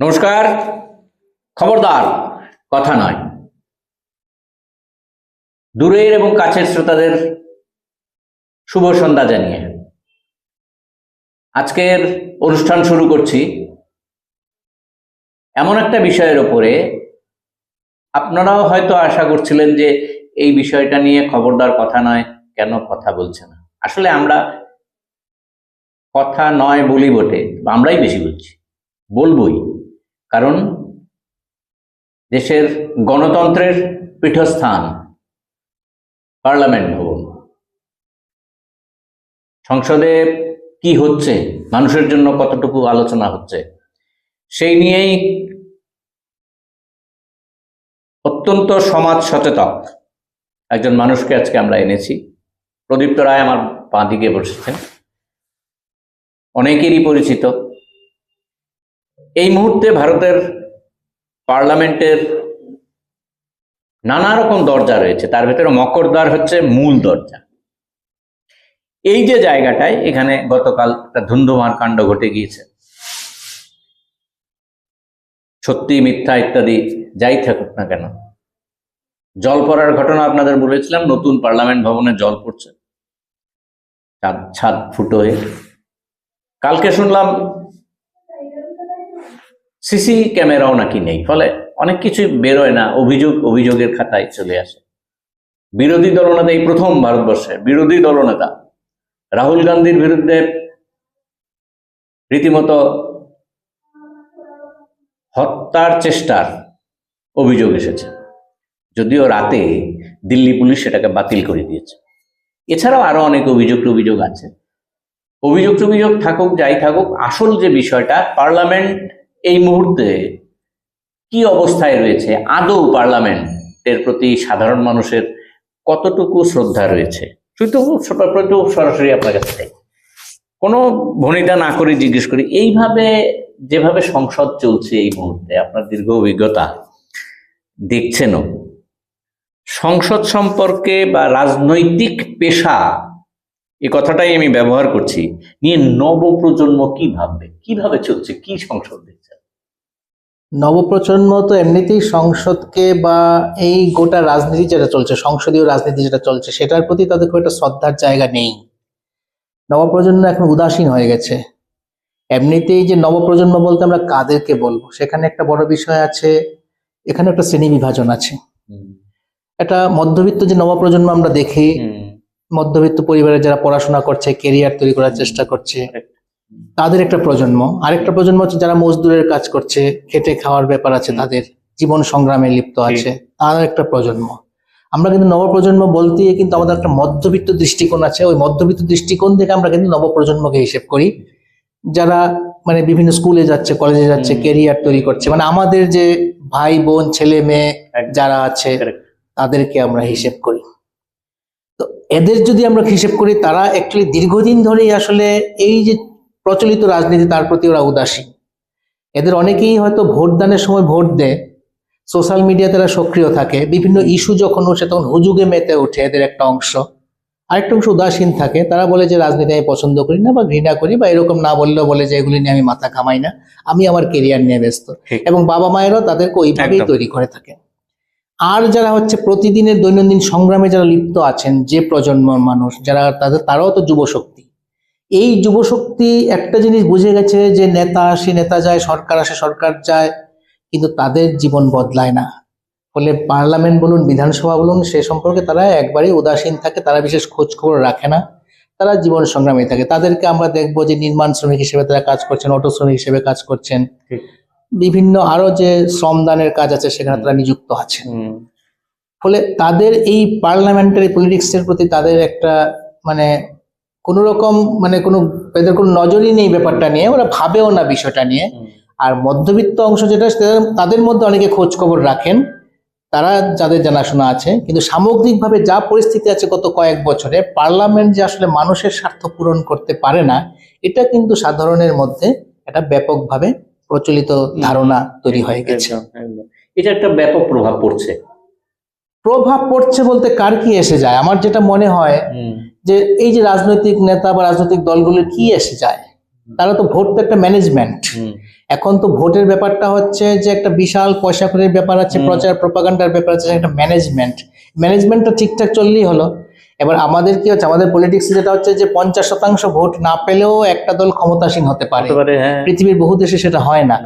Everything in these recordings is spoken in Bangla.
নমস্কার। খবরদার, কথা নয়। দূরের এবং কাছের শ্রোতাদের শুভ সন্ধ্যা জানিয়ে। আজকের অনুষ্ঠান শুরু করছি এমন একটা বিষয়ের ওপরে। আপনারাও হয়তো আশা করছিলেন যে এই বিষয়টা নিয়ে খবরদার, কথা নয়, কেন কথা বলছে না? আসলে আমরা কথা নয় বলি বটে আমরাই বেশি বলছি, বলবই। কারণ দেশের গণতন্ত্রের পীঠস্থান, পার্লামেন্ট ভবন। সংসদে কি হচ্ছে, মানুষের জন্য কতটুকু আলোচনা হচ্ছে, সেই নিয়েই অত্যন্ত সমাজ সচেতক একজন মানুষকে আজকে আমরা এনেছি। প্রদীপ্ত রায় আমার বাঁ দিকে বসেছেন। অনেকেরই পরিচিত। এই মুহূর্তে ভারতের পার্লামেন্টের নানা রকম দরজা রয়েছে। তার ভেতরে মকরদ্বার হচ্ছে মূল দরজা। এই যে জায়গাটায় এখানে গতকাল একটা ধুন্ধুমার কাণ্ড ঘটে গিয়েছে। সত্যি মিথ্যা ইত্যাদি যাই থাকুক না কেন। জল পড়ার ঘটনা আপনাদের বলেছিলাম, নতুন পার্লামেন্ট ভবনে জল পড়ছে। ছাদ ফুটো হয়ে। কালকে শুনলাম সিসি ক্যামেরাও নাকি নেই, ফলে অনেক কিছুই বেরোয় না, অভিযোগ, অভিযোগের খাতায় চলে আসে। বিরোধী দলনেতা এই প্রথম ভারতবর্ষের, বিরোধী দলনেতা। রাহুল গান্ধীর বিরুদ্ধে রীতিমতো হত্যার চেষ্টার অভিযোগ এসেছে। যদিও রাতে দিল্লি পুলিশ সেটাকে বাতিল করে দিয়েছে। এছাড়াও আরও অনেক অভিযোগ অভিযোগ আছে। অভিযোগ অভিযোগ থাকুক, যাই থাকুক, আসল যে বিষয়টা, পার্লামেন্ট এই মুহূর্তে কি অবস্থায় রয়েছে? আদৌ পার্লামেন্টের প্রতি সাধারণ মানুষের কতটুকু শ্রদ্ধা রয়েছে? সরাসরি আপনার কাছে কোনো ভনিতা না করে জিজ্ঞেস করি, এইভাবে যেভাবে সংসদ চলছে এই মুহূর্তে, আপনার দীর্ঘ অভিজ্ঞতা দেখছেনও, সংসদ সম্পর্কে বা রাজনৈতিক পেশা, এই কথাটাই আমি ব্যবহার করছি, নিয়ে নবপ্রজন্ম কি ভাববে? কীভাবে চলছে? কি সংসদ দেখছে? নবপ্রজন্ম তো এমনিতেই সংসদকে বা এই গোটা রাজনীতি যেটা চলছে সংসদীয় রাজনীতি যেটা চলছে সেটার প্রতি তাদের খুব একটা শ্রদ্ধার জায়গা নেই। নবপ্রজন্ম এখন উদাসীন হয়ে গেছে। এমনিতেই যে নবপ্রজন্ম বলতে আমরা কাদেরকে বলব সেখানে একটা বড় বিষয় আছে এখানে একটা শ্রেণি বিভাজন আছে। একটা মধ্যবিত্ত যে নবপ্রজন্ম আমরা দেখি মধ্যবিত্ত পরিবারে যারা পড়াশোনা করছে কেরিয়ার তৈরি করার চেষ্টা করছে তাদের একটা প্রজন্ম। আরেকটা প্রজন্ম হচ্ছে যারা মজদুরের কাজ করছে খেটে খাওয়ার ব্যাপার আছে তাদের জীবন সংগ্রামে লিপ্ত। আছে তার একটা প্রজন্ম। আমরা কিন্তু নবপ্রজন্ম বলতে কিন্তু আমাদের একটা মধ্যবিত্ত দৃষ্টিকোণ আছে। ওই মধ্যবিত্ত দৃষ্টিকোণ থেকে আমরা কিন্তু নবপ্রজন্মকে হিসেব করি। যারা মানে বিভিন্ন স্কুলে যাচ্ছে কলেজে যাচ্ছে কেরিয়ার তৈরি করছে। মানে আমাদের যে ভাই বোন ছেলে মেয়ে যারা আছে তাদেরকে আমরা হিসেব করি। তো এদের যদি আমরা হিসেব করি তারা অ্যাকচুয়ালি দীর্ঘদিন ধরেই আসলে এই যে প্রচলিত রাজনীতি তার প্রতি ওরা উদাসীন এদের অনেকেই হয়তো ভোটদানের সময় ভোট দেয় সোশ্যাল মিডিয়াতে তারা সক্রিয় থাকে বিভিন্ন ইস্যু যখন ওঠে তখন হুজুগে মেতে ওঠে এদের একটা অংশ। আরেকটা অংশ উদাসীন থাকে তারা বলে যে রাজনীতি আমি পছন্দ করি না বা ঘৃণা করি বা এরকম না বললেও বলে যে এগুলি নিয়ে আমি মাথা কামাই না আমি আমার কেরিয়ার নিয়ে ব্যস্ত। এবং বাবা মায়েরও তাদেরকে ওইভাবেই তৈরি করে থাকে আর যারা হচ্ছে প্রতিদিনের দৈনন্দিন সংগ্রামে যারা লিপ্ত আছেন যে প্রজন্মের মানুষ যারা তাদের তারাও তো যুবশক্তি। এই যুবশক্তি একটা জিনিস বুঝে গেছে যে নেতা আসে নেতা যায় সরকার আসে সরকার যায় কিন্তু তাদের জীবন বদলায় না। ফলে পার্লামেন্ট বলুন বিধানসভা বলুন সে সম্পর্কে তারা একবারেই উদাসীন থাকে তারা বিশেষ খোঁজ খবর রাখে না। তারা জীবন সংগ্রামী থাকে। তাদেরকে আমরা দেখব যে নির্মাণ শ্রমিক হিসেবে তারা কাজ করছেন অটো শ্রমিক হিসেবে কাজ করছেন। বিভিন্ন আরও যে শ্রমদানের কাজ আছে সেখানে তারা নিযুক্ত আছেন। ফলে তাদের এই পার্লামেন্টারি পলিটিক্সের প্রতি তাদের একটা মানে কোনো রকম মানে কোনো এদের কোনো নজরই নেই ব্যাপারটা নিয়ে ওরা ভাবেও না বিষয়টা নিয়ে। আর মধ্যবিত্ত অংশ যেটা তাদের- মধ্যে অনেকে খোঁজ খবর রাখেন। তারা যাদের জানাশোনা আছে কিন্তু সামগ্রিকভাবে যা পরিস্থিতি আছে গত কয়েক বছরে পার্লামেন্ট যে আসলে মানুষের স্বার্থ পূরণ করতে পারে না এটা কিন্তু সাধারণের মধ্যে একটা ব্যাপকভাবে প্রচলিত ধারণা তৈরি হয়ে গেছে। এটা একটা ব্যাপক প্রভাব পড়ছে। প্রভাব পড়ছে বলতে কার কি এসে যায়? আমার যেটা মনে হয় যে এই যে রাজনৈতিক নেতা বা রাজনৈতিক দলগুলোর কি এসে যায়? তারা তো ভোট তো একটা ম্যানেজমেন্ট এখন তো ভোটের ব্যাপারটা হচ্ছে যে একটা বিশাল পয়সা করের ব্যাপার আছে প্রচার প্রপাগান্ডার ব্যাপার আছে একটা ম্যানেজমেন্ট ম্যানেজমেন্টটা ঠিকঠাক চললেই হলো। এবার আমাদের কি হচ্ছে আমাদের পলিটিক্স যেটা হচ্ছে যে পঞ্চাশ শতাংশ ভোট না পেলেও একটা দল ক্ষমতাসীন হতে পারে। হ্যাঁ। পৃথিবীর বহু দেশে সেটা হয় না।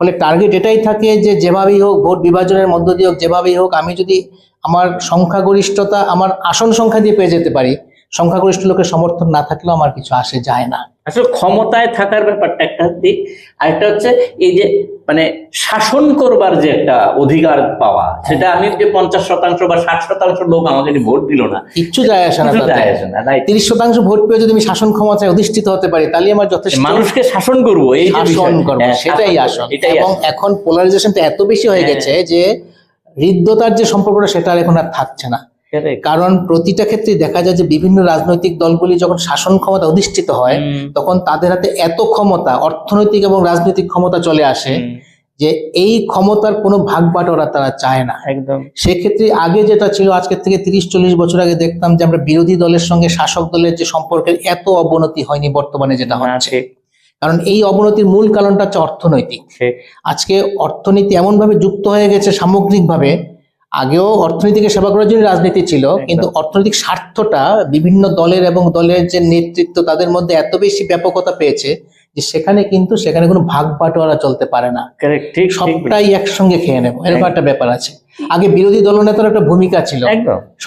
ফলে টার্গেট এটাই থাকে যে যেভাবেই হোক ভোট বিভাজনের মধ্য দিয়ে হোক যেভাবেই হোক আমি যদি আমার সংখ্যাগরিষ্ঠতা আমার আসন সংখ্যা দিয়ে পেয়ে যেতে পারি সংখ্যাগরিষ্ঠ লোকের সমর্থন না থাকলেও আমার কিছু আসে যায় না আসলে ক্ষমতায় থাকার ব্যাপারটা একটা দিক আর একটা হচ্ছে এই যে মানে শাসন করবার যে একটা অধিকার পাওয়া সেটা আমি যে পঞ্চাশ শতাংশ বা ষাট শতাংশ লোক আমাকে ভোট দিল না কিচ্ছু যায় আসে না কিছু যায় আসে না? তিরিশ শতাংশ ভোট পেয়ে যদি আমি শাসন ক্ষমতায় অধিষ্ঠিত হতে পারি তাহলে আমার যথেষ্ট মানুষকে শাসন করব এই যে শাসন করব হ্যাঁ, সেটাই আসন এবং এখন পোলারাইজেশনটা এত বেশি হয়ে হ্যাঁ। গেছে যে হৃদ্যতার যে সম্পর্কটা সেটা আর এখন আর থাকছে না. কারণ প্রতিটা ক্ষেত্রে দেখা যায় যে বিভিন্ন রাজনৈতিক দলগুলি যখন শাসন ক্ষমতা অধিষ্ঠিত হয় তখন তাদের হাতে এত ক্ষমতা অর্থনৈতিক এবং রাজনৈতিক ক্ষমতা চলে আসে যে এই ক্ষমতার কোনো ভাগ বাটোয়ারা তারা চায় না। একদম। সেক্ষেত্রে আগে যেটা ছিল আজকের থেকে তিরিশ চল্লিশ বছর আগে দেখতাম যে আমরা বিরোধী দলের সঙ্গে শাসক দলের যে সম্পর্কের এত অবনতি হয়নি বর্তমানে যেটা হচ্ছে। কারণ এই অবনতির মূল কারণটা হচ্ছে অর্থনৈতিক। আজকে অর্থনীতি এমন ভাবে যুক্ত হয়ে গেছে সামগ্রিকভাবে আগেও অর্থনীতিকে সেবা করার জন্য রাজনীতি ছিল কিন্তু অর্থনৈতিক স্বার্থটা বিভিন্ন দলের এবং দলের যে নেতৃত্ব তাদের মধ্যে এত বেশি ব্যাপকতা পেয়েছে যে সেখানে কিন্তু সেখানে কোনো ভাগ বাটোয়ারা চলতে পারে না। ঠিক সবটাই একসঙ্গে খেয়ে নেব এরকম একটা ব্যাপার আছে। আগে বিরোধী দলনেতার একটা ভূমিকা ছিল।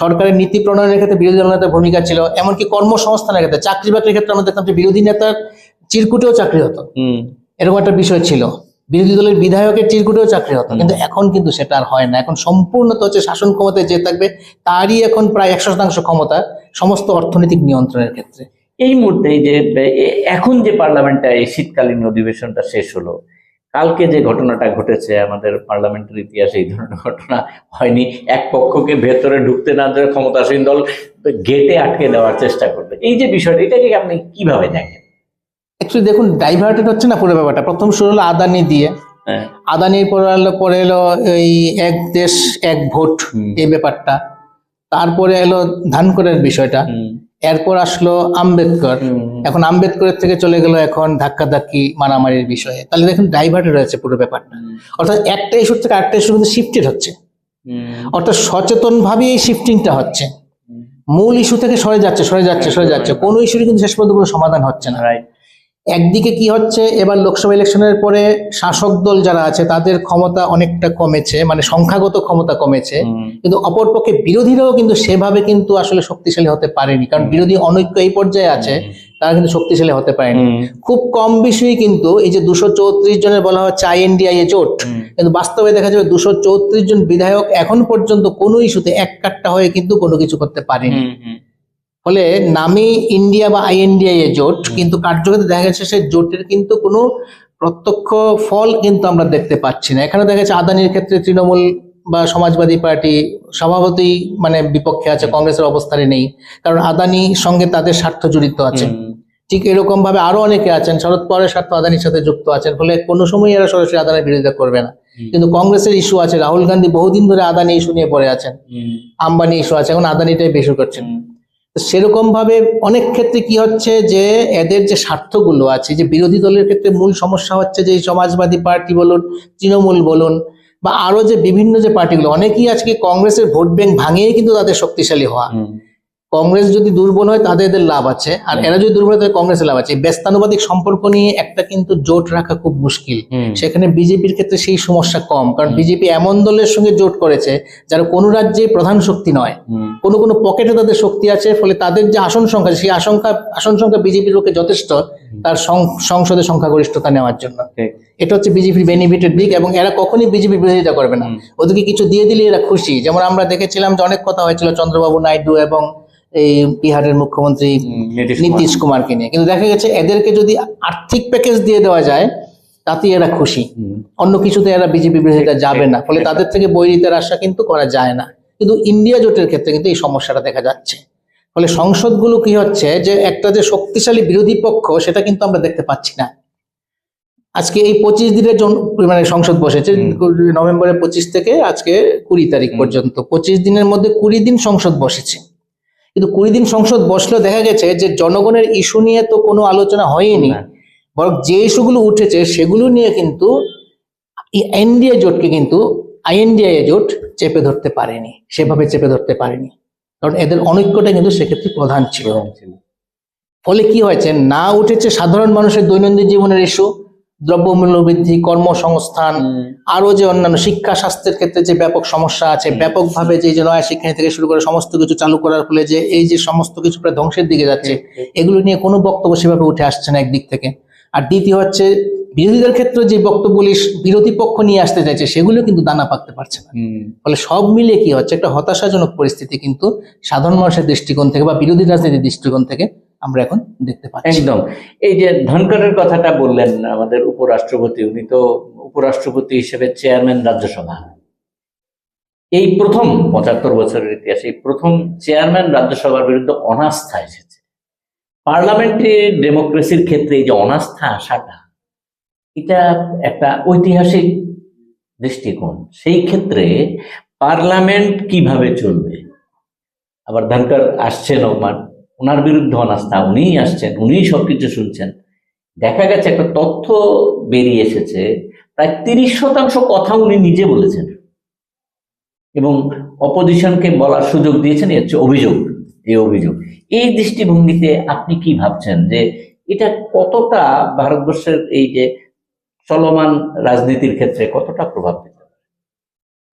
সরকারের নীতি প্রণয়নের ক্ষেত্রে বিরোধী দলনেতার ভূমিকা ছিল এমনকি কর্মসংস্থানের ক্ষেত্রে চাকরি বাকরির ক্ষেত্রে আমরা দেখতাম যে বিরোধী নেতার চিরকুটেও চাকরি হতো। এরকম একটা বিষয় ছিল। বিরোধী দলের বিধায়কের চিরকুটেও চাকরি হতো কিন্তু এখন কিন্তু সেটা আর হয় না। এখন সম্পূর্ণ তো হচ্ছে শাসন ক্ষমতায় যে থাকবে তারই এখন প্রায় একশো শতাংশ ক্ষমতা সমস্ত অর্থনৈতিক নিয়ন্ত্রণের ক্ষেত্রে। এই মুহূর্তে যে এখন যে পার্লামেন্টটা এই শীতকালীন অধিবেশনটা শেষ হলো কালকে যে ঘটনাটা ঘটেছে আমাদের পার্লামেন্টের ইতিহাসে এই ধরনের ঘটনা হয়নি। এক পক্ষকে ভেতরে ঢুকতে না দেওয়া ক্ষমতাসীন দল গেটে আটকে দেওয়ার চেষ্টা করবে। এই যে বিষয়টা এটাকে আপনি কীভাবে দেখেন? অ্যাকচুয়ালি দেখুন ডাইভার্টেড হচ্ছে না পুরো ব্যাপারটা। প্রথম শুরু হলো আদানি দিয়ে। হ্যাঁ। আদানির পরে এলো পরে এলো এই এক দেশ এক ভোট এই ব্যাপারটা। তারপরে এলো ধানকরের বিষয়টা। এরপর আসলো আম্বেদকর। এখন আম্বেদকরের থেকে চলে গেল এখন ধাক্কাধাক্কি মারামারির বিষয়ে। তাহলে দেখুন ডাইভার্টেড হয়েছে পুরো ব্যাপারটা। অর্থাৎ একটা ইস্যুর থেকে আরেকটা ইস্যু কিন্তু শিফটেড হচ্ছে। অর্থাৎ সচেতন ভাবে এই শিফটিংটা হচ্ছে। মূল ইস্যু থেকে সরে যাচ্ছে সরে যাচ্ছে সরে যাচ্ছে। কোনো ইস্যুরই কিন্তু শেষ পর্যন্ত কোনো সমাধান হচ্ছে না। Right. একদিকে কি হচ্ছে? এবার লোকসভা ইলেকশনের পরে শাসক দল যারা আছে তাদের ক্ষমতা অনেকটা কমেছে মানে সংখ্যাগত ক্ষমতা কমেছে। কিন্তু অপরপক্ষে বিরোধীরাও কিন্তু সেভাবে কিন্তু আসলে শক্তিশালী হতে পারেনি। কারণ বিরোধী অনৈক্য এই পর্যায়ে আছে তারা কিন্তু শক্তিশালী হতে পারেনি। খুব কম বিষয়ে কিন্তু এই যে দুশো চৌত্রিশ জনের বলা হচ্ছে আইএনডিআই এ জোট কিন্তু বাস্তবে দেখা যাবে দুশো চৌত্রিশ জন বিধায়ক এখন পর্যন্ত কোনো ইস্যুতে এক কাট্টা হয়ে কিন্তু কোনো কিছু করতে পারেনি। ফলে নামে ইন্ডিয়া বা আইএনডিআই এ জোট কিন্তু কার্যকরী দেখা গেছে সেই জোটের কিন্তু কোনো প্রত্যক্ষ ফল কিন্তু আমরা দেখতে পাচ্ছি না। এখানে দেখা যাচ্ছে আদানির ক্ষেত্রে তৃণমূল বা সমাজবাদী পার্টি স্বভাবতই মানে বিপক্ষে আছে কংগ্রেসের অবস্থানে নেই। কারণ আদানির সঙ্গে তাদের স্বার্থ জড়িত আছে। ঠিক এরকম ভাবে আরও অনেকে আছেন শরদ পাওয়ারের স্বার্থ আদানির সাথে যুক্ত আছেন ফলে কোনো সময় এরা সরাসরি আদানির বিরোধিতা করবে না। কিন্তু কংগ্রেসের ইস্যু আছে রাহুল গান্ধী বহুদিন ধরে আদানি ইস্যু নিয়ে পড়ে আছেন। আম্বানি ইস্যু আছে এখন আদানিটাই বেশি করছেন হুম, তো সেরকম ভাবে অনেক ক্ষেত্রে কি হচ্ছে যে এদের যে স্বার্থগুলো আছে যে বিরোধী দলের ক্ষেত্রে মূল সমস্যা হচ্ছে যে সমাজবাদী পার্টি বলুন তৃণমূল বলুন বা আরও যে বিভিন্ন যে পার্টিগুলো অনেকেই আজকে কংগ্রেসের ভোট ব্যাংক ভাঙিয়ে কিন্তু তাদের শক্তিশালী হওয়া। কংগ্রেস যদি দুর্বল হয় তাদের এদের লাভ আছে। আর এরা যদি দুর্বল হয় তাহলে কংগ্রেসের লাভ আছে। এই ব্যস্তানুপাতিক সম্পর্ক নিয়ে একটা কিন্তু জোট রাখা খুব মুশকিল। সেখানে বিজেপির ক্ষেত্রে সেই সমস্যা কম। কারণ বিজেপি এমন দলের সঙ্গে জোট করেছে যারা কোনো রাজ্যে প্রধান শক্তি নয়। কোনো কোনো পকেটে তাদের শক্তি আছে ফলে তাদের যে আসন সংখ্যা সেই আশঙ্কা আসন সংখ্যা বিজেপির পক্ষে যথেষ্ট তার সংসদে সংখ্যাগরিষ্ঠতা নেওয়ার জন্য। এটা হচ্ছে বিজেপির বেনিফিটের দিক এবং এরা কখনই বিজেপি বিরোধিতা করবে না। ওদেরকে কিছু দিয়ে দিলে এরা খুশি। যেমন আমরা দেখেছিলাম যে অনেক কথা হয়েছিল চন্দ্রবাবু নাইডু এবং এই বিহারের মুখ্যমন্ত্রী নীতিশ কুমার। নীতিশ কুমারকে নিয়ে। কিন্তু দেখা গেছে এদেরকে যদি আর্থিক প্যাকেজ দিয়ে দেওয়া যায় তাতে এরা খুশি। অন্য কিছুতে এরা বিজেপি বিরোধিতা যাবে না। ফলে তাদের থেকে বৈরিতার আশা কিন্তু করা যায় না। কিন্তু ইন্ডিয়া জোটের ক্ষেত্রে কিন্তু এই সমস্যাটা দেখা যাচ্ছে। ফলে সংসদগুলো কি হচ্ছে যে একটা যে শক্তিশালী বিরোধী পক্ষ সেটা কিন্তু আমরা দেখতে পাচ্ছি না। আজকে এই পঁচিশ দিনের জন্য মানে সংসদ বসেছে নভেম্বরের পঁচিশ থেকে আজকে কুড়ি তারিখ পর্যন্ত। পঁচিশ দিনের মধ্যে কুড়ি দিন সংসদ বসেছে। কিন্তু কুড়ি দিন সংসদ বসলেও দেখা গেছে যে জনগণের ইস্যু নিয়ে তো কোনো আলোচনা হয়নি। না। বরং যে ইস্যুগুলো উঠেছে সেগুলো নিয়ে কিন্তু এনডিএ জোটকে কিন্তু আইএনডিআই জোট চেপে ধরতে পারেনি সেভাবে চেপে ধরতে পারেনি। কারণ এদের অনৈক্যটা কিন্তু সেক্ষেত্রে প্রধান ছিল। ফলে কি হয়েছে? না উঠেছে সাধারণ মানুষের দৈনন্দিন জীবনের ইস্যু দ্রব্যমূল্য বৃদ্ধি কর্মসংস্থান আরও যে অন্যান্য শিক্ষা স্বাস্থ্যের ক্ষেত্রে যে ব্যাপক সমস্যা আছে ব্যাপকভাবে যে যে নয়া শিক্ষা থেকে শুরু করে সমস্ত কিছু চালু করার ফলে যে এই যে সমস্ত কিছু প্রায় ধ্বংসের দিকে যাচ্ছে এগুলো নিয়ে কোনো বক্তব্য সেভাবে উঠে আসছে না একদিক থেকে। আর দ্বিতীয় হচ্ছে বিরোধীদের ক্ষেত্রে যে বক্তব্যগুলি বিরোধী পক্ষ নিয়ে আসতে চাইছে সেগুলো কিন্তু দানা পাকতে পারছে না। ফলে সব মিলিয়ে কি হচ্ছে একটা হতাশাজনক পরিস্থিতি কিন্তু সাধারণ মানুষের দৃষ্টিকোণ থেকে বা বিরোধী রাজনীতির দৃষ্টিকোণ থেকে আমরা এখন দেখতে পাচ্ছি। একদম। এই যে ধনকরের কথাটা বললেন আমাদের উপরাষ্ট্রপতি, উনি তো উপরাষ্ট্রপতি হিসেবে চেয়ারম্যান রাজ্যসভা। এই প্রথম পঁচাত্তর বছরের ইতিহাসে, এই প্রথম চেয়ারম্যান রাজ্যসভার বিরুদ্ধে অনাস্থা এসেছে। পার্লামেন্টারি ডেমোক্রেসির ক্ষেত্রে এই যে অনাস্থা আসাটা, এটা একটা ঐতিহাসিক দৃষ্টিকোণ। সেই ক্ষেত্রে পার্লামেন্ট কীভাবে চলবে? আবার ধনকর আসছেন ওমান ওনার বিরুদ্ধে অনাস্থা, উনিই আসছেন, উনিই সবকিছু শুনছেন। দেখা গেছে একটা তথ্য বেরিয়ে এসেছে, প্রায় তিরিশ শতাংশ কথা উনি নিজে বলেছেন। এবং অপোজিশনকে বলার সুযোগ দিয়েছেন হচ্ছে অভিযোগ এই অভিযোগ। এই দৃষ্টিভঙ্গিতে আপনি কি ভাবছেন যে এটা কতটা ভারতবর্ষের এই যে চলমান রাজনীতির ক্ষেত্রে কতটা প্রভাব পেতে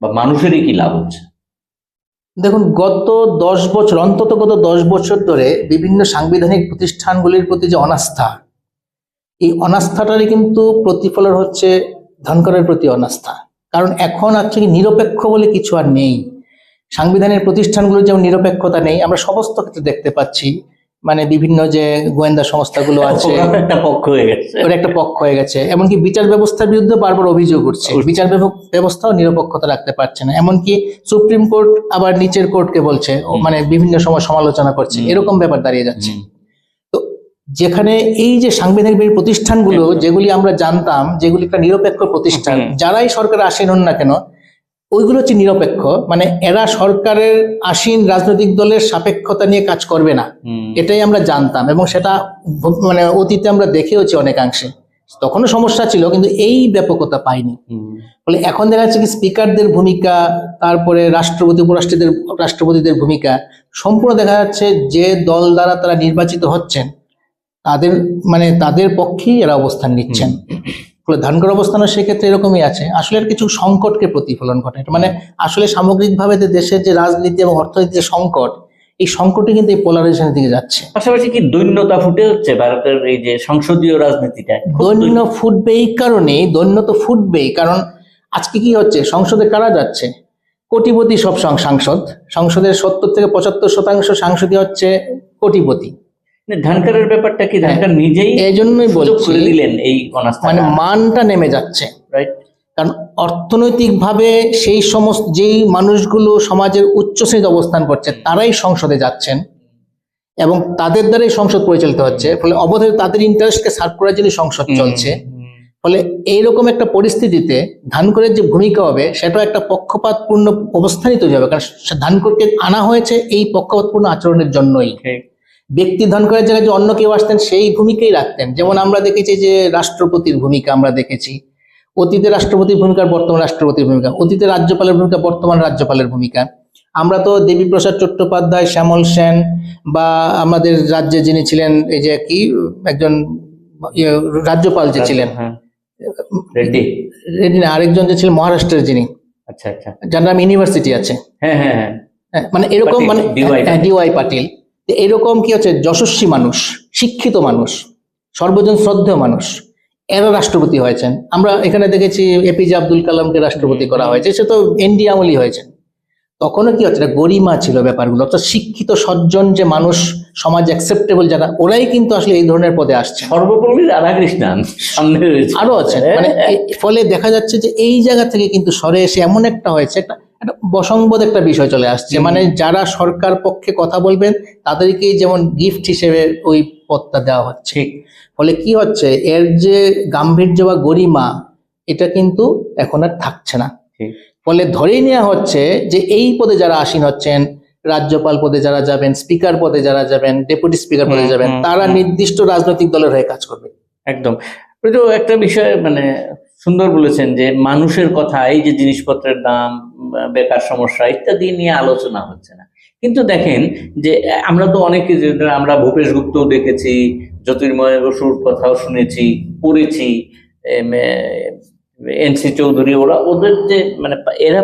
বা মানুষেরই কি লাভ হচ্ছে? দেখুন, গত দশ বছর, অন্তত গত দশ বছর ধরে বিভিন্ন সাংবিধানিক প্রতিষ্ঠানগুলির প্রতি যে অনাস্থা, এই অনাস্থাটারই কিন্তু প্রতিফলন হচ্ছে ধনকরের প্রতি অনাস্থা। কারণ এখন কি নিরপেক্ষ বলে কিছু আর নেই। সাংবিধানিক প্রতিষ্ঠানগুলোর যেমন নিরপেক্ষতা নেই, আমরা সমস্ত ক্ষেত্রে দেখতে পাচ্ছি। মানে বিভিন্ন যে গোয়েন্দা সংস্থাগুলো আছে একটা পক্ষ হয়ে গেছে। ওর একটা পক্ষ হয়ে গেছে। এমনকি বিচার ব্যবস্থার বিরুদ্ধে বারবার অভিযোগ উঠছে। বিচার ব্যবস্থাও নিরপেক্ষতা রাখতে পারছে না। এমনকি সুপ্রিম কোর্ট আবার নিচের কোর্টকে বলছে মানে বিভিন্ন সময় সমালোচনা করছে। এরকম ব্যাপার দাঁড়িয়ে যাচ্ছে। তো যেখানে এই যে সাংবিধানিক প্রতিষ্ঠানগুলো যেগুলি আমরা জানতাম যেগুলি একটা নিরপেক্ষ প্রতিষ্ঠান যারাই সরকার আসেন না কেন ওইগুলো হচ্ছে নিরপেক্ষ। মানে এরা সরকারের আসীন রাজনৈতিক দলের সাপেক্ষতা নিয়ে কাজ করবে না। এটাই আমরা জানতাম এবং সেটা মানে অতীতে আমরা দেখেওছি অনেকাংশে। তখনও সমস্যা ছিল কিন্তু এই ব্যাপকতা পাইনি। ফলে এখন দেখা যাচ্ছে কি স্পিকারদের ভূমিকা তারপরে রাষ্ট্রপতি উপরাষ্ট্রপতিদের রাষ্ট্রপতিদের ভূমিকা সম্পূর্ণ দেখা যাচ্ছে যে দল দ্বারা তারা নির্বাচিত হচ্ছেন তাদের মানে তাদের পক্ষেই এরা অবস্থান নিচ্ছেন। ফলে ধানকর অবস্থানও সেক্ষেত্রে এরকমই আছে। আসলে কিছু সংকটকে প্রতিফলন ঘটে মানে আসলে সামগ্রিকভাবে যে দেশের যে রাজনীতি এবং অর্থনীতির যে সংকট এই সংকটই কিন্তু এই পোলারাইজেশনের দিকে যাচ্ছে। পাশাপাশি কি দৈন্যতা ফুটে হচ্ছে ভারতের এই যে সংসদীয় রাজনীতিটা? দৈন্য ফুটবে এই কারণেই দৈন্য তো ফুটবেই। কারণ আজকে কি হচ্ছে? সংসদে কারা যাচ্ছে? কোটিপতি সব সাংসদ। সংসদের সত্তর থেকে পঁচাত্তর শতাংশ সাংসদই হচ্ছে কোটিপতি। ধানকারের ব্যাপারটা কি? ধানকার নিজেই এই জন্যই করে দিলেন এই অনাস্থা। মানে মানটা নেমে যাচ্ছে। রাইট কারণ অর্থনৈতিকভাবে সেই সমস্ত যেই মানুষগুলো সমাজের উচ্চ শ্রেণীতে অবস্থান করছে তারাই সংসদে যাচ্ছেন এবং তাদের দ্বারাই সংসদ পরিচালিত হচ্ছে। ফলে অবধারিত তাদের ইন্টারেস্টকে সার্ভ করার জন্য সংসদ চলছে। ফলে এইরকম একটা পরিস্থিতিতে ধানকরের যে ভূমিকা হবে সেটা একটা পক্ষপাতপূর্ণ অবস্থানই তৈরি হবে। কারণ ধানকরকে আনা হয়েছে এই পক্ষপাতপূর্ণ আচরণের জন্যই। ব্যক্তি ধানকরের জায়গায় যে অন্য কেউ আসতেন সেই ভূমিকাই রাখতেন। যেমন আমরা দেখেছি যে রাষ্ট্রপতির ভূমিকা আমরা দেখেছি। অতীতে রাষ্ট্রপতির ভূমিকা বর্তমান রাষ্ট্রপতির ভূমিকা। অতীতে রাজ্যপালের ভূমিকা বর্তমান রাজ্যপালের ভূমিকা। আমরা তো দেবীপ্রসাদ চট্টোপাধ্যায় শ্যামল সেন বা আমাদের রাজ্যে যিনি ছিলেন এই যে কি একজন রাজ্যপাল যে ছিলেন। হ্যাঁ রেড্ডি। রেডি না আরেকজন যে ছিলেন মহারাষ্ট্রের যিনি। আচ্ছা আচ্ছা। যার নাম ইউনিভার্সিটি আছে। হ্যাঁ হ্যাঁ হ্যাঁ। হ্যাঁ, মানে এরকম মানে পাটিল। ডিওয়াই পাটিল। তো এরকম কি হচ্ছে? যশস্বী মানুষ, শিক্ষিত মানুষ, সর্বজন শ্রদ্ধেয় মানুষ। এরা রাষ্ট্রপতি হয়েছেন। আমরা এখানে দেখেছি এপিজে আব্দুল কালামকে রাষ্ট্রপতি করা হয়েছে। সে তো এনডি আমলি হয়েছেন। তখনও কি হচ্ছে? গরিমা ছিল ব্যাপারগুলো। অর্থাৎ শিক্ষিত সজ্জন যে মানুষ সমাজ অ্যাকসেপ্টেবল যারা ওরাই কিন্তু আসলে এই ধরনের পদে আসছে। সর্বপল্লী রাধাকৃষ্ণান সামনে রয়েছে। আরও আছেন মানে ফলে দেখা যাচ্ছে যে এই জায়গা থেকে কিন্তু সরে এসে এমন একটা হয়েছে একটা একটা বসংবোধ একটা বিষয় চলে আসছে। মানে যারা সরকার পক্ষে কথা বলবেন তাদেরকেই যেমন গিফট হিসেবে ওই পদটা দেওয়া হচ্ছে। ফলে কি হচ্ছে এর যে গাম্ভীর্য বা গরিমা এটা কিন্তু এখন আর থাকছে না। ফলে ধরেই নেওয়া হচ্ছে যে এই পদে যারা আসীন হচ্ছেন রাজ্যপাল পদে যারা যাবেন স্পিকার পদে যারা যাবেন ডেপুটি স্পিকার পদে যাবেন তারা নির্দিষ্ট রাজনৈতিক দলের হয়ে কাজ করবে। একদম। একটা বিষয় মানে সুন্দর বলেছেন যে মানুষের কথা এই যে জিনিসপত্রের দাম বেকার সমস্যা ইত্যাদি নিয়ে আলোচনা হচ্ছে না। কিন্তু দেখেন যে আমরা তো অনেকে আমরা ভূপেশ গুপ্তও দেখেছি জ্যোতির্ময় বসুর কথাও শুনেছি পড়েছি এনসি চৌধুরী ওরা ওদের যে মানে এরা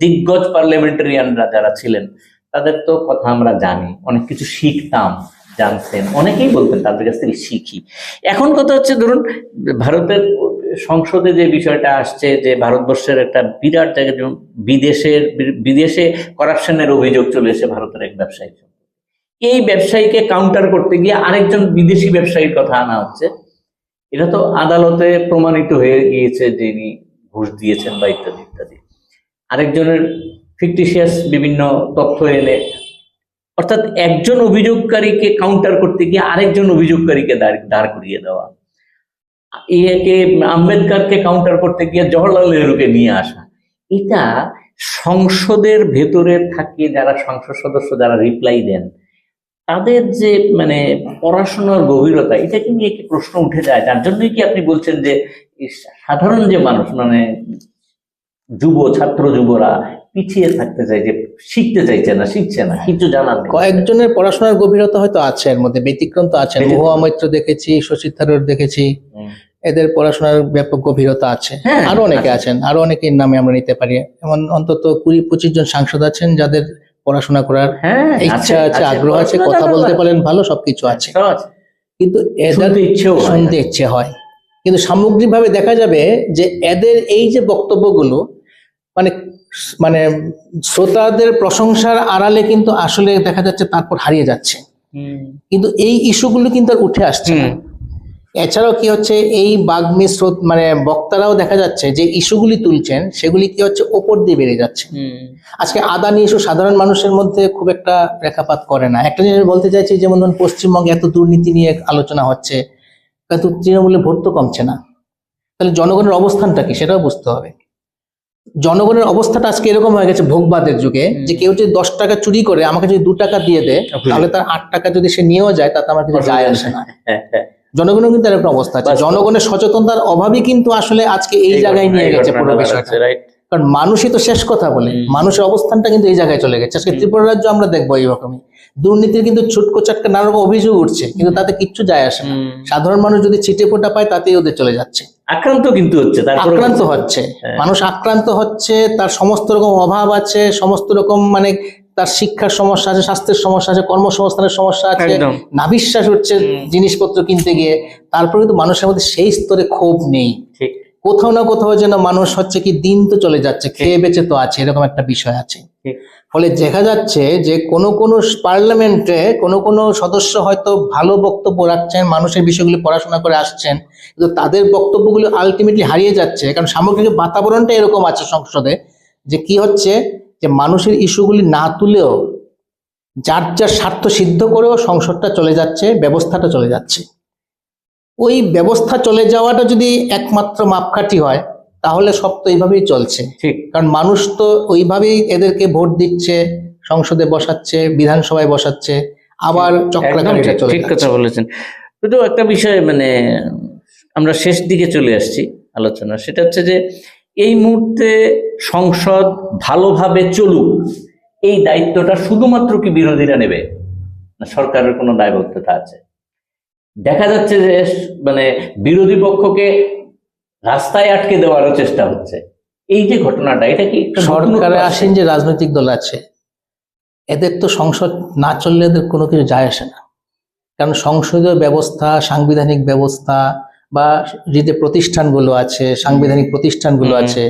দিগ্গজ পার্লামেন্টারিয়ানরা যারা ছিলেন তাদের তো কথা আমরা জানি, অনেক কিছু শিখতাম, জানতেন, অনেকেই বলতেন তাদের কাছ থেকে শিখি। এখন কথা হচ্ছে, ধরুন, ভারতের সংসদে যে বিষয়টা আসছে, যে ভারতবর্ষের একটা বিরাট জায়গা, যেমন বিদেশের, বিদেশে করাপশনের অভিযোগ চলে এসে ভারতের এক ব্যবসায়ী এই ব্যবসায়ীকে কাউন্টার করতে গিয়ে আরেকজন বিদেশি ব্যবসায়ীর কথা আনা হচ্ছে। এটা তো আদালতে প্রমাণিত হয়ে গিয়েছে যে ইনি ঘুষ দিয়েছেন বা ইত্যাদি ইত্যাদি। আরেকজনের ফিকটিশিয়াস বিভিন্ন তথ্য এনে অর্থাৎ একজন অভিযোগকারীকে কাউন্টার করতে গিয়ে আরেকজন অভিযোগকারীকে দাঁড় করিয়ে দেওয়া। ইয়েকে, আম্বেদকারকে কাউন্টার করতে গিয়ে জওহরলাল নেহরুকে নিয়ে আসা। এটা সংসদের ভেতরে থাকে যারা সংসদ সদস্য, যারা রিপ্লাই দেন, তাদের যে মানে পড়াশোনার গভীরতা, এটাকে নিয়ে একটি প্রশ্ন উঠে যায়? যার জন্যই কি আপনি বলছেন যে সাধারণ যে মানুষ মানে যুব, ছাত্র যুবরা পিছিয়ে থাকতে চাই যে শিখতে চাইছে না শিখছে না কিছু জানার কয়েকজনের পড়াশোনার গভীরতা হয়তো আছে এর মধ্যে ব্যতিক্রম তো আছে। মহুয়া মৈত্র দেখেছি শশী থারুর দেখেছি এদের পড়াশোনার ব্যাপক গভীরতা আছে। হ্যাঁ, আরও অনেকে আছেন আরও অনেকের নামে আমরা নিতে পারি। এমন অন্তত কুড়ি পঁচিশ জন সাংসদ আছেন যাদের পড়াশোনা করার হ্যাঁ ইচ্ছা আছে আগ্রহ আছে কথা বলতে পারেন ভালো সবকিছু আছে। কিন্তু এদের শুনতে ইচ্ছে হয়। কিন্তু সামগ্রিকভাবে দেখা যাবে যে এদের এই যে বক্তব্যগুলো মানে মানে শ্রোতাদের প্রশংসার আড়ালে কিন্তু আসলে দেখা যাচ্ছে তারপর হারিয়ে যাচ্ছে। কিন্তু এই ইস্যুগুলো কিন্তু আর উঠে আসছে না। এছাড়াও কি হচ্ছে এই বাগ্মী স্রোত মানে বক্তারাও দেখা যাচ্ছে যে ইস্যুগুলি তুলছেন সেগুলি কি হচ্ছে ওপর দিয়ে বেড়ে যাচ্ছে। আজকে আদানি ইস্যু সাধারণ মানুষের মধ্যে খুব একটা রেখাপাত করে না। একটা জিনিস বলতে চাইছি যেমন ধরুন পশ্চিমবঙ্গে এত দুর্নীতি নিয়ে আলোচনা হচ্ছে কিন্তু তৃণমূলে ভোট তো কমছে না। তাহলে জনগণের অবস্থানটা কি সেটাও বুঝতে হবে। জনগণের অবস্থাটা আজকে এরকম হয়ে গেছে ভোগবাদের যুগে যে কেউ যদি দশ টাকা চুরি করে আমাকে যদি দু টাকা দিয়ে দেয় তাহলে তার আট টাকা যদি সে নিয়েও যায় তাতে আমার কিছু যায় আসে না। হ্যাঁ, হ্যাঁ। জনগণের কিন্তু এরকম অবস্থা আছে। জনগণের সচেতনতার অভাবই কিন্তু আসলে আজকে এই জায়গায় নিয়ে গেছে পুরো বিষয়টা। কারণ মানুষই তো শেষ কথা বলে। মানুষের অবস্থানটা কিন্তু এই জায়গায় চলে গেছে। আজকে ত্রিপুরা রাজ্য আমরা দেখব এইরকমই। দুর্নীতির কিন্তু ছুটকো চাটকা নানা রকম অভিযোগ উঠছে কিন্তু তাতে কিচ্ছু যায় আসে না। সাধারণ মানুষ যদি ছিটে ফোটা পায় তাতেই ওদের চলে যাচ্ছে। আক্রান্ত কিন্তু হচ্ছে আক্রান্ত হচ্ছে। হ্যাঁ। মানুষ আক্রান্ত হচ্ছে তার সমস্ত রকম অভাব আছে সমস্ত রকম মানে তার শিক্ষার সমস্যা আছে স্বাস্থ্যের সমস্যা আছে কর্মসংস্থানের সমস্যা আছে একদম। নাবিশ্বাস হচ্ছে জিনিসপত্র কিনতে গিয়ে। তারপরে কিন্তু মানুষের মধ্যে সেই স্তরে ক্ষোভ নেই। কোথাও না কোথাও যেন মানুষ হচ্ছে কি দিন তো চলে যাচ্ছে খেয়ে বেঁচে তো আছে এরকম একটা বিষয় আছে। ফলে দেখা যাচ্ছে যে কোন কোন পার্লামেন্টে কোন কোন সদস্য হয়তো ভালো বক্তব্য রাখছেন মানুষের বিষয়গুলি পড়াশোনা করে আসছেন কিন্তু তাদের বক্তব্যগুলো আলটিমেটলি হারিয়ে যাচ্ছে কারণ সামগ্রিক বাতাবরণটা এরকম আছে সংসদে যে কি হচ্ছে যে মানুষের ইস্যুগুলি না তুলেও যার যার স্বার্থ সিদ্ধ করেও সংসদটা চলে যাচ্ছে ব্যবস্থাটা চলে যাচ্ছে। ওই ব্যবস্থা চলে যাওয়াটা যদি একমাত্র মাপকাঠি হয় তাহলে সব তো এইভাবেই চলছে। ঠিক। কারণ মানুষ তো ওইভাবেই এদেরকে ভোট দিচ্ছে সংসদে বসাচ্ছে বিধানসভায় বসাচ্ছে আবার ঠিক চলে ঠিক কথা বলেছেন। কিন্তু একটা বিষয় মানে আমরা শেষ দিকে চলে আসছি আলোচনা। সেটা হচ্ছে যে এই মুহূর্তে সংসদ ভালোভাবে চলুক এই দায়িত্বটা শুধুমাত্র কি বিরোধীরা নেবে? না সরকারের কোনো দায়বদ্ধতা আছে? দেখা যাচ্ছে যে মানে বিরোধী পক্ষকে রাস্তায় আটকে দেওয়ারও চেষ্টা হচ্ছে। এই যে ঘটনাটা এটা কি সরকারে আসেন যে রাজনৈতিক দল আছে এদের তো সংসদ না চললে এদের কোনো কিছু যায় আসে না। কারণ সংসদীয় ব্যবস্থা সাংবিধানিক ব্যবস্থা বা যে প্রতিষ্ঠানগুলো আছে সাংবিধানিক প্রতিষ্ঠানগুলো আছে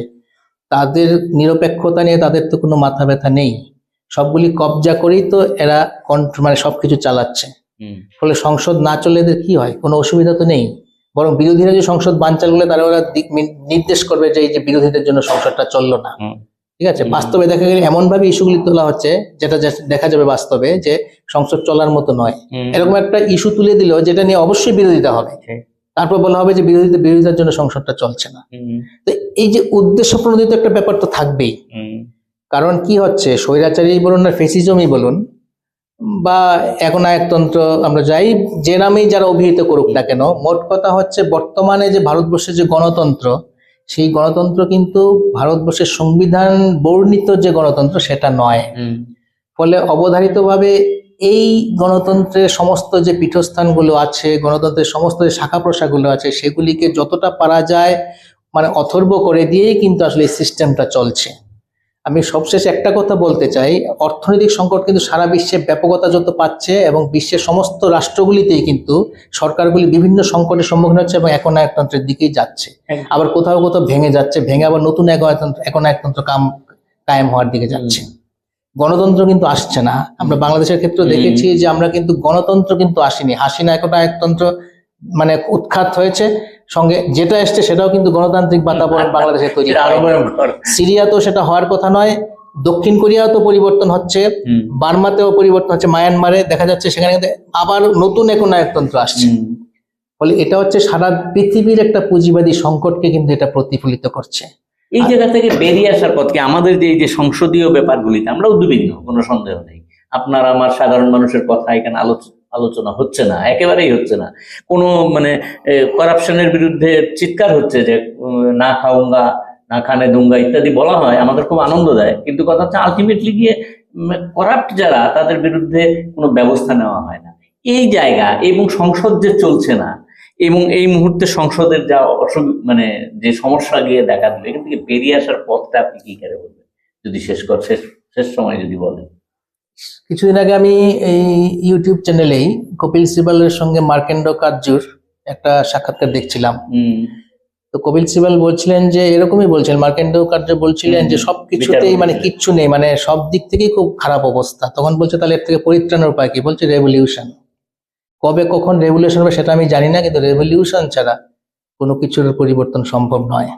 তাদের নিরপেক্ষতা নিয়ে তাদের তো কোনো মাথা ব্যথা নেই। সবগুলি কবজা করেই তো এরা কন্ট্রো মানে সবকিছু চালাচ্ছে। ফলে সংসদ না চলে এদের কি হয়? কোনো অসুবিধা তো নেই। বরং বিরোধীরা যে সংসদ বানচাল করলে তারা ওরা নির্দেশ করবে যে এই যে বিরোধীদের জন্য সংসদটা চলল না। ঠিক আছে? বাস্তবে দেখা গেলে এমন ভাবে ইস্যুগুলি তোলা হচ্ছে যেটা দেখা যাবে বাস্তবে যে সংসদ চলার মতো নয়। এরকম একটা ইস্যু তুলে দিল যেটা নিয়ে অবশ্যই বিরোধিতা হবে। তারপর বলা হবে যে বিরোধিতা বিরোধিতার জন্য সংসদটা চলছে না। তো এই যে উদ্দেশ্য প্রণোদিত একটা ব্যাপার তো থাকবেই। কারণ কি হচ্ছে? স্বৈরাচারী বলুন না ফেসিজমই বলুন বা এখন একতন্ত্র আমরা যাই যে নামেই যারা অভিহিত করুক না কেন মোট কথা হচ্ছে বর্তমানে যে ভারতবর্ষের যে গণতন্ত্র সেই গণতন্ত্র কিন্তু ভারতবর্ষের সংবিধান বর্ণিত যে গণতন্ত্র সেটা নয়। ফলে অবধারিতভাবে এই গণতন্ত্রের সমস্ত যে পীঠস্থানগুলো আছে গণতন্ত্রের সমস্ত যে শাখা প্রশাখাগুলো আছে সেগুলিকে যতটা পারা যায় মানে অথর্ব করে দিয়েই কিন্তু আসলে এই সিস্টেমটা চলছে। আমি সবশেষে একটা কথা বলতে চাই অর্থনৈতিক সংকট কিন্তু সারা বিশ্বে ব্যাপকতা যত পাচ্ছে এবং বিশ্বের সমস্ত রাষ্ট্রগুলিতেই কিন্তু সরকারগুলি বিভিন্ন সংকটের সম্মুখীন হচ্ছে এবং একনায়কতন্ত্রের দিকেই যাচ্ছে। আবার কোথাও কোথাও ভেঙে যাচ্ছে ভেঙে আবার নতুন একনায়কতন্ত্র একনায়কতন্ত্র কাম কায়েম হওয়ার দিকে যাচ্ছে। গণতন্ত্র কিন্তু আসছে না। আমরা বাংলাদেশের ক্ষেত্রে দেখেছি যে আমরা কিন্তু গণতন্ত্র কিন্তু আসেনি। হাসিনা একটা একতন্ত্র মানে উৎখাত হয়েছে। সঙ্গে যেটা এসছে সেটাও কিন্তু গণতান্ত্রিক বাতাবরণ বাংলাদেশে তৈরি সিরিয়া তো সেটা হওয়ার কথা নয় দক্ষিণ কোরিয়াও তো পরিবর্তন হচ্ছে বার্মাতেও পরিবর্তন হচ্ছে মায়ানমারে দেখা যাচ্ছে সেখানে আবার নতুন এখন নায়কতন্ত্র আসছে। ফলে এটা হচ্ছে সারা পৃথিবীর একটা পুঁজিবাদী সংকটকে কিন্তু এটা প্রতিফলিত করছে। এই জায়গা থেকে বেরিয়ে আসার পথকে আমাদের যে এই যে সংসদীয় ব্যাপারগুলিতে আমরা উদ্বিগ্ন কোনো সন্দেহ নেই। আপনার আমার সাধারণ মানুষের কথা এখানে আলোচ- আলোচনা হচ্ছে না, একেবারেই হচ্ছে না। কোনো মানে করাপশনের বিরুদ্ধে চিৎকার হচ্ছে যে না খাউঙ্গা না খানে দুঙ্গা ইত্যাদি বলা হয়, আমাদের খুব আনন্দ দেয়। কিন্তু কথা হচ্ছে আলটিমেটলি গিয়ে করাপ্ট যারা, তাদের বিরুদ্ধে কোনো ব্যবস্থা নেওয়া হয় না। এই জায়গা এবং সংসদ যে চলছে না, এবং এই মুহূর্তে সংসদের যা অসুবিধা মানে যে সমস্যা গিয়ে দেখা দিল, এখান থেকে বেরিয়ে আসার পথটা আপনি কি করে বলবেন? যদি শেষ কর, শেষ শেষ সময় যদি বলেন। কিছুদিন আগে আমি এই ইউটিউব চ্যানেলেই কপিল সিবালের সঙ্গে মার্কেন্ড কার্যুর একটা সাক্ষাৎকার দেখছিলাম। তো কপিল সিবাল বলছিলেন যে এরকমই বলছেন মার্কেন্ড কার্য বলছিলেন যে হুম, সবকিছুতেই বিচার মানে কিচ্ছু নেই মানে সব দিক থেকেই খুব খারাপ অবস্থা। তখন বলছে তাহলে এর থেকে পরিত্রাণের উপায় কি? বলছে রেভলিউশন। কবে কখন রেভলিউশন হবে সেটা আমি জানি না কিন্তু রেভলিউশন ছাড়া কোনো কিছুর পরিবর্তন সম্ভব নয়।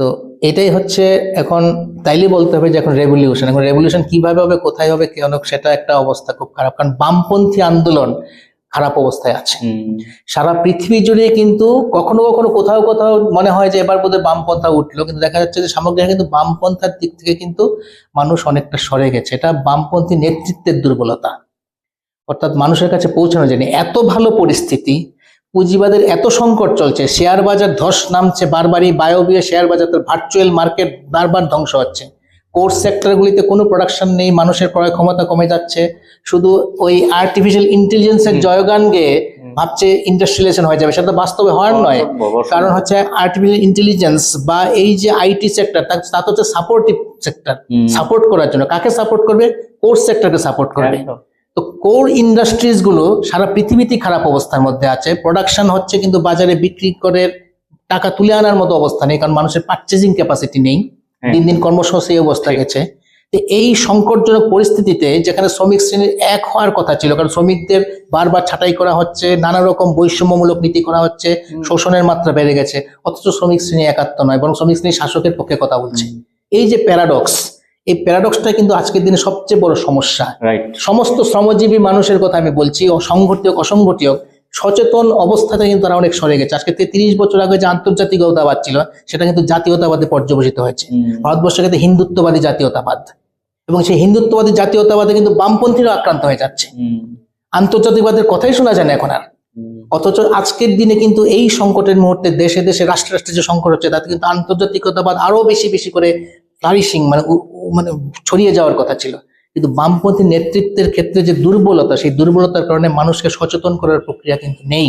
তো এটাই হচ্ছে এখন তাইলে বলতে হবে যে এখন রেভলিউশন এখন রেভলিউশন কীভাবে হবে কোথায় হবে কেন সেটা একটা অবস্থা খুব খারাপ। কারণ বামপন্থী আন্দোলন খারাপ অবস্থায় আছে। সারা পৃথিবী জুড়ে কিন্তু কখনো কখনো কোথাও কোথাও মনে হয় যে এবার বোধহয় বামপন্থা উঠল। কিন্তু দেখা যাচ্ছে যে সামগ্রিক কিন্তু বামপন্থার দিক থেকে কিন্তু মানুষ অনেকটা সরে গেছে। এটা বামপন্থী নেতৃত্বের দুর্বলতা। অর্থাৎ মানুষের কাছে পৌঁছানো যায়নি। এত ভালো পরিস্থিতি পুঁজিবাদের এত সংকট চলছে শেয়ার বাজার ধস নামছে বারবারই বায়বীয় শেয়ার বাজার ভার্চুয়াল মার্কেট বারবার ধ্বংস হচ্ছে। কোর্স সেক্টরগুলিতে কোনো প্রোডাকশন নেই মানুষের ক্রয় ক্ষমতা কমে যাচ্ছে শুধু ওই আর্টিফিশিয়াল ইন্টেলিজেন্সের জয়গান গেয়ে ভাবছে ইন্ডাস্ট্রিয়ালাইজেশন হয়ে যাবে সেটা তো বাস্তবে হওয়ার নয়। কারণ হচ্ছে আর্টিফিশিয়াল ইন্টেলিজেন্স বা এই যে আইটি সেক্টর তা হচ্ছে সাপোর্টিভ সেক্টর সাপোর্ট করার জন্য। কাকে সাপোর্ট করবে? কোর্স সেক্টরকে সাপোর্ট করবে। কোর ইন্ডাস্ট্রিজগুলো সারা পৃথিবীতেই খারাপ অবস্থার মধ্যে আছে। প্রোডাকশন হচ্ছে কিন্তু বাজারে বিক্রি করে টাকা তুলে আনার মতো অবস্থা নেই কারণ মানুষের পারচেজিং ক্যাপাসিটি নেই। হ্যাঁ। দিন দিন কর্মসংস্থান এই অবস্থা গেছে। এই সংকটজনক পরিস্থিতিতে যেখানে শ্রমিক শ্রেণির এক হওয়ার কথা ছিল কারণ শ্রমিকদের বারবার ছাঁটাই করা হচ্ছে নানা রকম বৈষম্যমূলক নীতি করা হচ্ছে শোষণের মাত্রা বেড়ে গেছে অথচ শ্রমিক শ্রেণি একাত্ম নয় বরং শ্রমিক শ্রেণি শাসকের পক্ষে কথা বলছে। এই যে প্যারাডক্স এই প্যারাডক্সটা কিন্তু আজকের দিনে সবচেয়ে বড় সমস্যা। সমস্ত শ্রমজীবী মানুষের কথা আমি বলছি অসংগঠিত অসংগঠিত সচেতন অবস্থাতে কিন্তু তারা অনেক সরে গেছে। আজকে তিরিশ বছর আগে যে আন্তর্জাতিকতাবাদ ছিল সেটা কিন্তু জাতীয়তাবাদে পর্যবেসিত হয়েছে। হুম, ভারতবর্ষে কিন্তু হিন্দুত্ববাদী জাতীয়তাবাদ। এবং সেই হিন্দুত্ববাদী জাতীয়তাবাদে কিন্তু বামপন্থীরা আক্রান্ত হয়ে যাচ্ছে। আন্তর্জাতিকবাদের কথাই শোনা যায় না এখন আর। অথচ আজকের দিনে কিন্তু এই সংকটের মুহূর্তে দেশে দেশে রাষ্ট্রে রাষ্ট্রে যে সংকট হচ্ছে তাতে কিন্তু আন্তর্জাতিকতাবাদ আরও বেশি বেশি করে ফ্লারিশিং মানে মানে ছড়িয়ে যাওয়ার কথা ছিল। কিন্তু বামপন্থী নেতৃত্বের ক্ষেত্রে যে দুর্বলতা, সেই দুর্বলতার কারণে মানুষকে সচেতন করার প্রক্রিয়া কিন্তু নেই।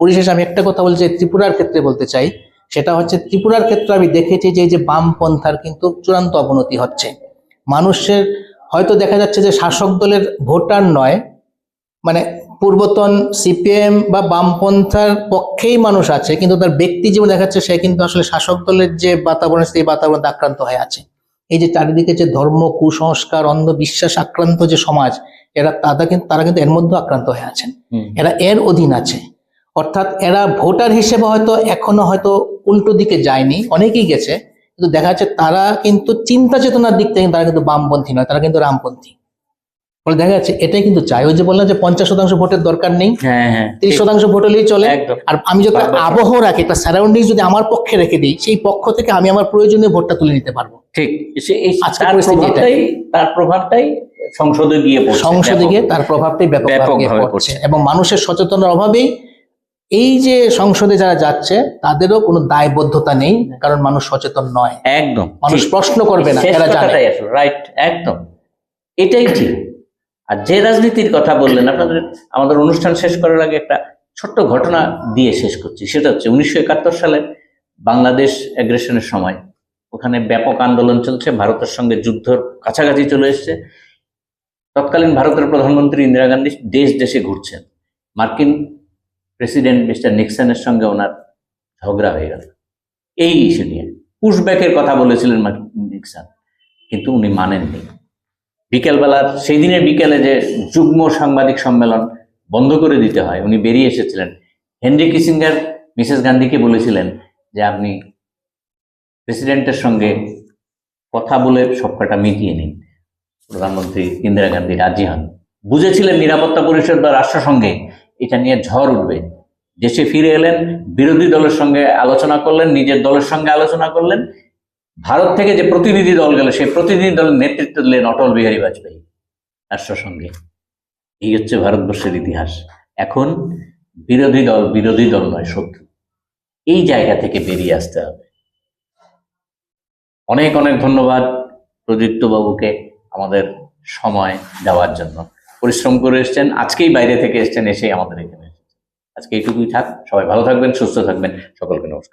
পরিশেষে আমি একটা কথা বলছি, ত্রিপুরার ক্ষেত্রে বলতে চাই। সেটা হচ্ছে ত্রিপুরার ক্ষেত্রে আমি দেখেছি যে যে বামপন্থার কিন্তু চূড়ান্ত অবনতি হচ্ছে। মানুষের হয়তো দেখা যাচ্ছে যে শাসক দলের ভোটার নয় মানে পূর্বতন সিপিএম বা বামপন্থার পক্ষেই মানুষ আছে কিন্তু তার ব্যক্তি জীবন দেখাচ্ছে সে কিন্তু আসলে শাসক দলের যে বাতাবরণ সেই বাতাবরণ আক্রান্ত হয়ে আছে। এই যে চারিদিকে যে ধর্ম কুসংস্কার অন্ধবিশ্বাস আক্রান্ত যে সমাজ এরা তারা কিন্তু তারা কিন্তু এর মধ্যে আক্রান্ত হয়ে আছেন। এরা এর অধীন আছে। অর্থাৎ এরা ভোটার হিসেবে হয়তো এখনও হয়তো উল্টো দিকে যায়নি অনেকেই গেছে কিন্তু দেখা যাচ্ছে তারা কিন্তু চিন্তা চেতনার দিক থেকে তারা কিন্তু বামপন্থী নয় তারা কিন্তু রামপন্থী। ফলে দেখা যাচ্ছে এটাই কিন্তু চাই। ওই যে বললাম যে পঞ্চাশ শতাংশ ভোটের দরকার নেই হ্যাঁ হ্যাঁ। তিরিশ শতাংশ ভোট হলেই চলে। আর আমি যদি আবহ রাখি একটা সারাউন্ডিং যদি আমার পক্ষে রেখে দিই সেই পক্ষ থেকে আমি আমার প্রয়োজনীয় ভোটটা তুলে নিতে পারব। ঠিক। তার প্রভাবটাই সংসদে গিয়ে পড়ছে সংসদে গিয়ে তার প্রভাবটাই ব্যাপকভাবে পড়ছে। পড়ছে। এবং মানুষের সচেতনার অভাবেই এই যে সংসদে যারা যাচ্ছে তাদেরও কোনো দায়বদ্ধতা নেই কারণ মানুষ সচেতন নয়। একদম। মানুষ প্রশ্ন করবে না এরা জানে। রাইট। একদম। এটাই ঠিক। আর যে রাজনীতির কথা বললেন, আপনাদের আমাদের অনুষ্ঠান শেষ করার আগে একটা ছোট্ট ঘটনা দিয়ে শেষ করছি। সেটা হচ্ছে উনিশশো একাত্তর সালে বাংলাদেশ অ্যাগ্রেশনের সময় ওখানে ব্যাপক আন্দোলন চলছে, ভারতের সঙ্গে যুদ্ধর কাছাকাছি চলে এসছে। তৎকালীন ভারতের প্রধানমন্ত্রী ইন্দিরা গান্ধী দেশ দেশে ঘুরছেন। মার্কিন প্রেসিডেন্ট মিস্টার নিক্সনের সঙ্গে ওনার ঝগড়া হয়ে গেল। এই ইস্যু নিয়ে। পুশব্যাকের কথা বলেছিলেন নিক্সন, কিন্তু উনি মানেননি। বিকেলবেলার সেই দিনের বিকেলে যে যুগ্ম সাংবাদিক সম্মেলন বন্ধ করে দিতে হয়, উনি বেরিয়ে এসেছিলেন। হেনরি কিসিঙ্গার মিসেস গান্ধীকে বলেছিলেন যে, আপনি প্রেসিডেন্টের সঙ্গে কথা বলে সবকটা মিটিয়ে নিন। প্রধানমন্ত্রী ইন্দিরা গান্ধী রাজি হন। বুঝেছিলেন নিরাপত্তা পরিষদ বা রাষ্ট্রসংঘে এটা নিয়ে ঝড় উঠবে। দেশে ফিরে এলেন, বিরোধী দলের সঙ্গে আলোচনা করলেন, নিজের দলের সঙ্গে আলোচনা করলেন ভারত থেকে যে প্রতিনিধি দল গেল, সেই প্রতিনিধি দলের নেতৃত্ব দিলেন অটল বিহারী বাজপেয়ী রাষ্ট্রসংঘে এই হচ্ছে ভারতবর্ষের ইতিহাস। এখন বিরোধী দল বিরোধী দল নয়, শত্রু। এই জায়গা থেকে বেরিয়ে আসতে হবে। অনেক অনেক ধন্যবাদ প্রদীপ্ত বাবুকে আমাদের সময় দেওয়ার জন্য। পরিশ্রম করে এসছেন, আজকেই বাইরে থেকে এসছেন, এসেই আমাদের এখানে আজকে এইটুকুই থাক, সবাই ভালো থাকবেন, সুস্থ থাকবেন, সকলকে নমস্কার।